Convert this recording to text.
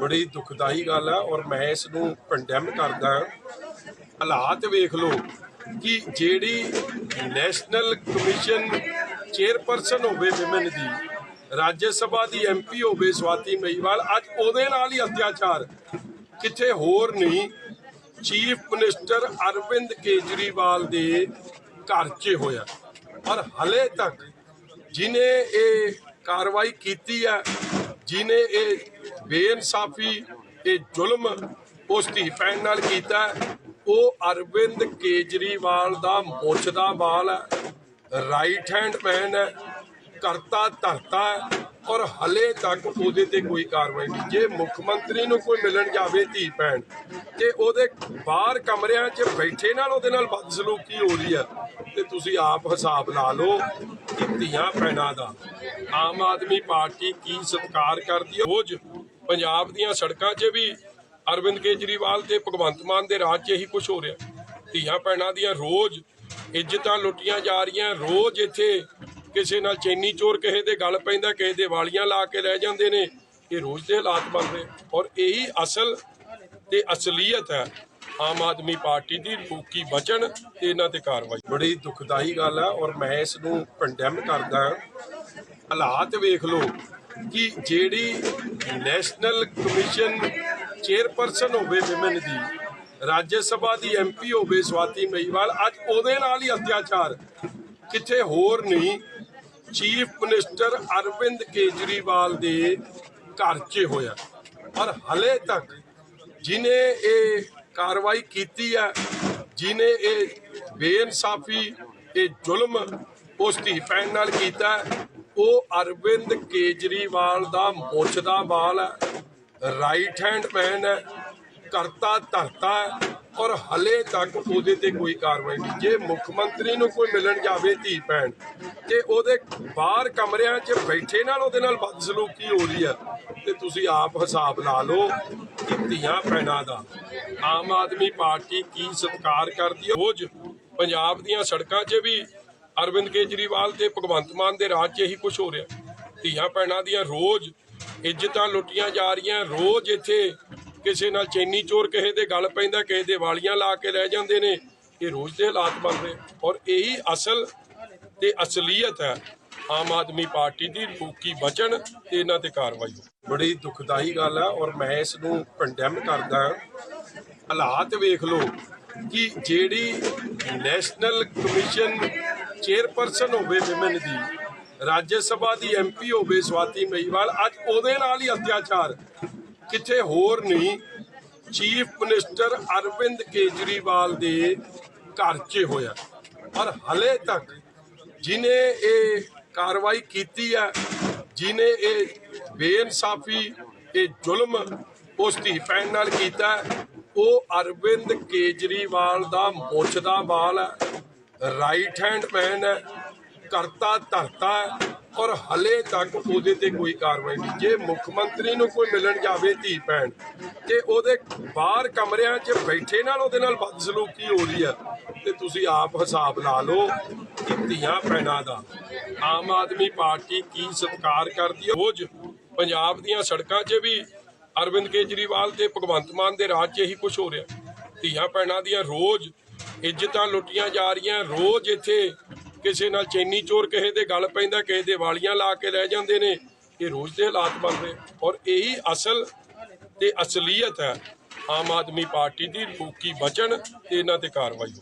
ਬੜੀ ਦੁਖਦਾਈ ਗੱਲ ਆ ਔਰ ਮੈਂ ਇਸ ਨੂੰ ਕੰਡੈਮ ਕਰਦਾ ਹਾਲਾਤ ਵੇਖ ਲਓ ਕਿ ਜਿਹੜੀ ਨੈਸ਼ਨਲ ਕਮਿਸ਼ਨ ਚੇਅਰਪਰਸਨ ਹੋਵੇ ਵਿਮਨ ਦੀ, ਰਾਜ ਸਭਾ ਦੀ ਐਮਪੀ ਹੋਵੇ ਸਵਾਤੀ ਮਈਵਾਲ ਅੱਜ ਉਹਦੇ ਨਾਲ ਹੀ ਅਤਿਆਚਾਰ। ਕਿਤੇ ਹੋਰ ਨਹੀਂ ਚੀਫ ਮਿਨਿਸਟਰ ਅਰਵਿੰਦ ਕੇਜਰੀਵਾਲ ਦੇ ਘਰ 'ਚ ਹੋਇਆ। ਪਰ ਹਲੇ ਤੱਕ ਜਿਨੇ ਇਹ ਕਾਰਵਾਈ ਕੀਤੀ ਹੈ ਜਿਨੇ ਇਹ ਬੇਇਨਸਾਫੀ, ਇਹ ਜ਼ੁਲਮ ਉਸ ਧੀ ਭੈਣ ਨਾਲ ਕੀਤਾ ਉਹ ਅਰਵਿੰਦ ਕੇਜਰੀਵਾਲ ਦਾ ਮੁੱਛ ਦਾ ਵਾਲ ਹੈ। ਰਾਈਟ ਹੈਂਡ ਮੈਨ ਹੈ। ਕਰਤਾ ਧਰਤਾ ਔਰ ਹਲੇ ਤੱਕ ਉਹਦੇ ਤੇ ਕੋਈ ਕਾਰਵਾਈ ਨਹੀਂ। ਜੇ ਮੁੱਖ ਮੰਤਰੀ ਨੂੰ ਕੋਈ ਮਿਲਣ ਜਾਵੇ ਧੀ ਭੈਣ, ਤੇ ਉਹਦੇ ਬਾਹਰ ਕਮਰਿਆਂ 'ਚ ਬੈਠੇ ਨਾਲ ਉਹਦੇ ਨਾਲ ਬਦਸਲੂਕੀ ਹੋ ਰਹੀ ਹੈ, ਤੇ ਤੁਸੀਂ ਆਪ ਹਿਸਾਬ ਲਾ ਲਓ ਕਿ ਧੀਆਂ ਭੈਣਾਂ ਦਾ ਆਮ ਆਦਮੀ ਪਾਰਟੀ ਕੀ ਸਤਿਕਾਰ ਕਰਦੀ ਹੈ। ਰੋਜ਼ ਪੰਜਾਬ ਦੀਆਂ ਸੜਕਾਂ 'ਚ ਵੀ ਅਰਵਿੰਦ ਕੇਜਰੀਵਾਲ ਤੇ ਭਗਵੰਤ ਮਾਨ ਦੇ ਰਾਜ 'ਚ ਇਹੀ ਕੁਝ ਹੋ ਰਿਹਾ। ਧੀਆਂ ਭੈਣਾਂ ਦੀਆਂ ਰੋਜ਼ ਇੱਜ਼ਤਾਂ ਲੁੱਟੀਆਂ ਜਾ ਰਹੀਆਂ, ਰੋਜ਼ ਇੱਥੇ ਕਿਸੇ ਨਾਲ ਚੈਨੀ ਚੋਰ ਕਿਸੇ ਦੇ ਗੱਲ ਪੈਂਦਾ, ਕਿਸੇ ਦੇ ਵਾਲੀਆਂ ਲਾ ਕੇ ਲੈ ਜਾਂਦੇ ਨੇ। ਇਹ ਰੋਜ਼ ਦੇ ਹਾਲਾਤ ਬਣ ਰਹੇ। ਔਰ ਇਹੀ ਅਸਲ ਤੇ ਅਸਲੀਅਤ ਹੈ, ਆਮ ਆਦਮੀ ਪਾਰਟੀ ਦੀ, ਲੋਕੀ ਬਚਣ ਤੇ ਇਹਨਾਂ ਤੇ ਕਾਰਵਾਈ। ਬੜੀ ਦੁਖਦਾਈ ਗੱਲ ਹੈ ਔਰ ਮੈਂ ਇਸ ਨੂੰ ਕੰਡੈਮ ਕਰਦਾ ਹਾਲਾਤ ਵੇਖ ਲਓ। ਕਿ ਜਿਹੜੀ ਨੈਸ਼ਨਲ ਕਮਿਸ਼ਨ ਚੇਅਰਪਰਸਨ ਹੋਵੇ ਵਿਮਨ ਦੀ, ਰਾਜ ਸਭਾ ਦੀ ਐਮਪੀ ਹੋਵੇ ਸਵਾਤੀ ਮਈਵਾਲ ਅੱਜ ਉਹਦੇ ਨਾਲ ਹੀ ਅਤਿਆਚਾਰ। ਕਿੱਥੇ ਹੋਰ ਨਹੀਂ, ਚੀਫ ਮਿਨਿਸਟਰ ਅਰਵਿੰਦ ਕੇਜਰੀਵਾਲ ਦੇ ਘਰ 'ਚ ਹੋਇਆ। ਪਰ ਹਲੇ ਤੱਕ ਜਿਨੇ ਇਹ ਕਾਰਵਾਈ ਕੀਤੀ ਹੈ ਜਿਨੇ ਇਹ ਬੇਇਨਸਾਫੀ, ਇਹ ਜ਼ੁਲਮ ਉਸ ਦੀ ਭੈਣ ਨਾਲ ਕੀਤਾ ਉਹ ਅਰਵਿੰਦ ਕੇਜਰੀਵਾਲ ਦਾ ਮੁੱਛ ਦਾ ਵਾਲ ਹੈ। ਰਾਈਟ ਹੈਂਡ ਮੈਨ ਹੈ। ਕਰਤਾ ਧਰਤਾ ਹੈ। ਔਰ ਹਲੇ ਤੱਕ ਉਹਦੇ ਤੇ ਕੋਈ ਕਾਰਵਾਈ ਨਹੀਂ। ਜੇ ਮੁੱਖ ਮੰਤਰੀ ਨੂੰ ਕੋਈ ਮਿਲਣ ਜਾਵੇ ਧੀ ਭੈਣ, ਤੇ ਉਹਦੇ ਬਾਹਰ ਕਮਰਿਆਂ 'ਚ ਬੈਠੇ ਨਾਲ ਉਹਦੇ ਨਾਲ ਬਦਸਲੂਕੀ ਹੋ ਰਹੀ ਹੈ, ਤੇ ਤੁਸੀਂ ਆਪ ਹਿਸਾਬ ਲਾ ਲਓ ਕਿ ਧੀਆਂ ਭੈਣਾਂ ਦਾ ਆਮ ਆਦਮੀ ਪਾਰਟੀ ਕੀ ਸਤਿਕਾਰ ਕਰਦੀ ਹੈ। ਰੋਜ਼ ਪੰਜਾਬ ਦੀਆਂ ਸੜਕਾਂ 'ਚ ਵੀ ਅਰਵਿੰਦ ਕੇਜਰੀਵਾਲ ਤੇ ਭਗਵੰਤ ਮਾਨ ਦੇ ਰਾਜ 'ਚ ਇਹੀ ਕੁਝ ਹੋ ਰਿਹਾ। ਧੀਆਂ ਭੈਣਾਂ ਦੀਆਂ ਰੋਜ਼ ਇੱਜ਼ਤਾਂ ਲੁੱਟੀਆਂ ਜਾ ਰਹੀਆਂ, ਰੋਜ਼ ਇੱਥੇ ਕਿਸੇ ਨਾਲ ਚੈਨੀ ਚੋਰ ਕਿਸੇ ਦੇ ਗੱਲ ਪੈਂਦਾ, ਕਿਸੇ ਦੇ ਵਾਲੀਆਂ ਲਾ ਕੇ ਲੈ ਜਾਂਦੇ ਨੇ। ਇਹ ਰੋਜ਼ ਦੇ ਹਾਲਾਤ ਬਣ ਰਹੇ। ਔਰ ਇਹੀ ਅਸਲ ਤੇ ਅਸਲੀਅਤ ਹੈ ਆਮ ਆਦਮੀ ਪਾਰਟੀ ਦੀ, ਲੋਕੀ ਬਚਣ ਤੇ ਇਹਨਾਂ ਤੇ ਕਾਰਵਾਈ। ਬੜੀ ਦੁਖਦਾਈ ਗੱਲ ਹੈ ਔਰ ਮੈਂ ਇਸ ਨੂੰ ਕੰਡੈਮ ਕਰਦਾ ਹਾਲਾਤ ਵੇਖ ਲਓ ਕਿ ਜਿਹੜੀ ਨੈਸ਼ਨਲ ਕਮਿਸ਼ਨ ਚੇਅਰਪਰਸਨ ਹੋਵੇ ਵਿਮਨ ਦੀ, ਰਾਜ ਸਭਾ ਦੀ ਐਮਪੀ ਹੋਵੇ ਸਵਾਤੀ ਮਈਵਾਲ ਅੱਜ ਉਹਦੇ ਨਾਲ ਹੀ ਅਤਿਆਚਾਰ। ਕਿੱਥੇ ਹੋਰ ਨਹੀਂ, ਚੀਫ ਮਿਨਿਸਟਰ ਅਰਵਿੰਦ ਕੇਜਰੀਵਾਲ ਦੇ ਘਰ 'ਚ ਹੋਇਆ। ਪਰ ਹਲੇ ਤੱਕ ਜਿਨੇ ਇਹ ਕਾਰਵਾਈ ਕੀਤੀ ਹੈ, ਜਿਨੇ ਇਹ ਬੇਇਨਸਾਫੀ, ਇਹ ਜ਼ੁਲਮ ਉਸ ਦੀ ਭੈਣ ਨਾਲ ਕੀਤਾ, ਉਹ ਅਰਵਿੰਦ ਕੇਜਰੀਵਾਲ ਦਾ ਮੁੱਛ ਦਾ ਹੈ। ਰਾਈਟ ਹੈਂਡ ਮੈਨ ਹੈ, ਕਰਤਾ, ਧਰਤਾ ਔਰ ਹਲੇ ਤੱਕ ਉਹਦੇ ਤੇ ਕੋਈ ਕਾਰਵਾਈ ਨਹੀਂ। ਜੇ ਮੁੱਖ ਮੰਤਰੀ ਨੂੰ ਕੋਈ ਮਿਲਣ ਜਾਵੇ ਧੀ ਭੈਣ, ਤੇ ਉਹਦੇ ਬਾਹਰ ਕਮਰਿਆਂ 'ਚ ਬੈਠੇ ਨਾਲ ਉਹਦੇ ਨਾਲ ਬਦਸਲੂਕੀ ਹੋ ਰਹੀ ਹੈ, ਤੇ ਤੁਸੀਂ ਆਪ ਹਿਸਾਬ ਲਾ ਲਓ ਕਿ ਧੀਆਂ ਭੈਣਾਂ ਦਾ ਆਮ ਆਦਮੀ ਪਾਰਟੀ ਕੀ ਸਤਿਕਾਰ ਕਰਦੀ ਹੈ। ਰੋਜ਼ ਪੰਜਾਬ ਦੀਆਂ ਸੜਕਾਂ 'ਚ ਵੀ ਅਰਵਿੰਦ ਕੇਜਰੀਵਾਲ ਤੇ ਭਗਵੰਤ ਮਾਨ ਦੇ ਰਾਜ 'ਚ ਇਹੀ ਕੁਝ ਹੋ ਰਿਹਾ। ਧੀਆਂ ਭੈਣਾਂ ਦੀਆਂ ਰੋਜ਼ ਇੱਜ਼ਤਾਂ ਲੁੱਟੀਆਂ ਜਾ ਰਹੀਆਂ। ਰੋਜ਼ ਇੱਥੇ ਕਿਸੇ ਨਾਲ ਚੈਨੀ ਚੋਰ ਕਿਸੇ ਦੇ ਗੱਲ ਪੈਂਦਾ, ਕਿਸੇ ਦੇ ਵਾਲੀਆਂ ਲਾ ਕੇ ਲੈ ਜਾਂਦੇ ਨੇ। ਇਹ ਰੋਜ਼ ਦੇ ਹਾਲਾਤ ਬਣਦੇ ਔਰ ਇਹੀ ਅਸਲ ਤੇ ਅਸਲੀਅਤ ਹੈ ਆਮ ਆਦਮੀ ਪਾਰਟੀ ਦੀ। ਲੋਕੀ ਬਚਣ ਤੇ ਇਹਨਾਂ ਤੇ ਕਾਰਵਾਈ